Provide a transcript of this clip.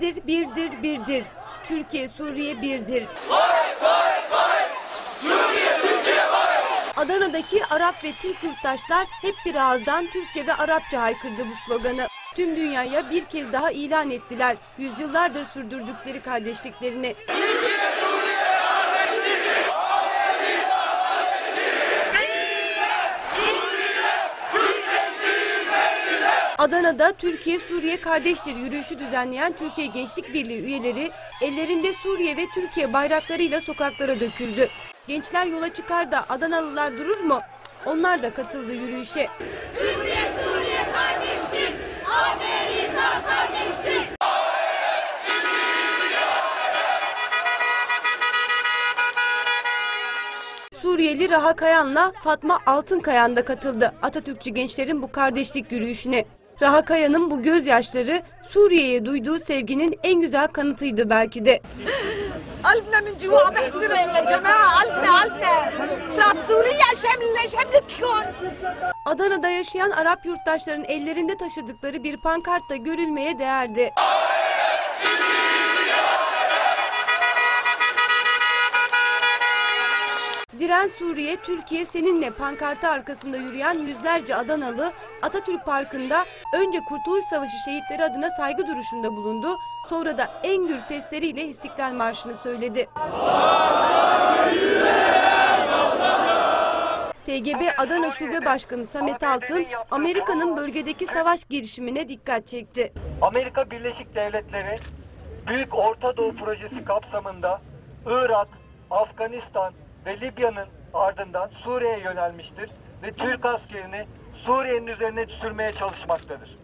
Birdir birdir. Türkiye Suriye birdir. Adana'daki Arap ve Türk yurttaşlar hep bir ağızdan Türkçe ve Arapça haykırdı bu sloganı. Tüm dünyaya bir kez daha ilan ettiler yüzyıllardır sürdürdükleri kardeşliklerini. Adana'da Türkiye-Suriye kardeştir yürüyüşü düzenleyen Türkiye Gençlik Birliği üyeleri ellerinde Suriye ve Türkiye bayraklarıyla sokaklara döküldü. Gençler yola çıkar da Adanalılar durur mu? Onlar da katıldı yürüyüşe. Suriye Suriye kardeştir. Amerika kardeştir. Suriyeli Raha Kayan'la Fatma Altınkayan da katıldı Atatürkçü gençlerin bu kardeşlik yürüyüşüne. Raha Kayan'ın bu gözyaşları Suriye'ye duyduğu sevginin en güzel kanıtıydı belki de. قلبنا من جوا بيحترق يا جماعة قلبنا قلبنا تراب سوريا شاملة شاملتكم Adana'da yaşayan Arap yurttaşların ellerinde taşıdıkları bir pankart da görülmeye değerdi. Diren Suriye, Türkiye seninle pankartı arkasında yürüyen yüzlerce Adanalı Atatürk Parkı'nda önce Kurtuluş Savaşı şehitleri adına saygı duruşunda bulundu. Sonra da en gür sesleriyle İstiklal Marşı'nı söyledi. TGB Adana Şube Başkanı Samet Altın, Amerika'nın bölgedeki savaş girişimine dikkat çekti. Amerika Birleşik Devletleri Büyük Orta Doğu Projesi kapsamında Irak, Afganistan ve Libya'nın ardından Suriye'ye yönelmiştir ve Türk askerini Suriye'nin üzerine sürmeye çalışmaktadır.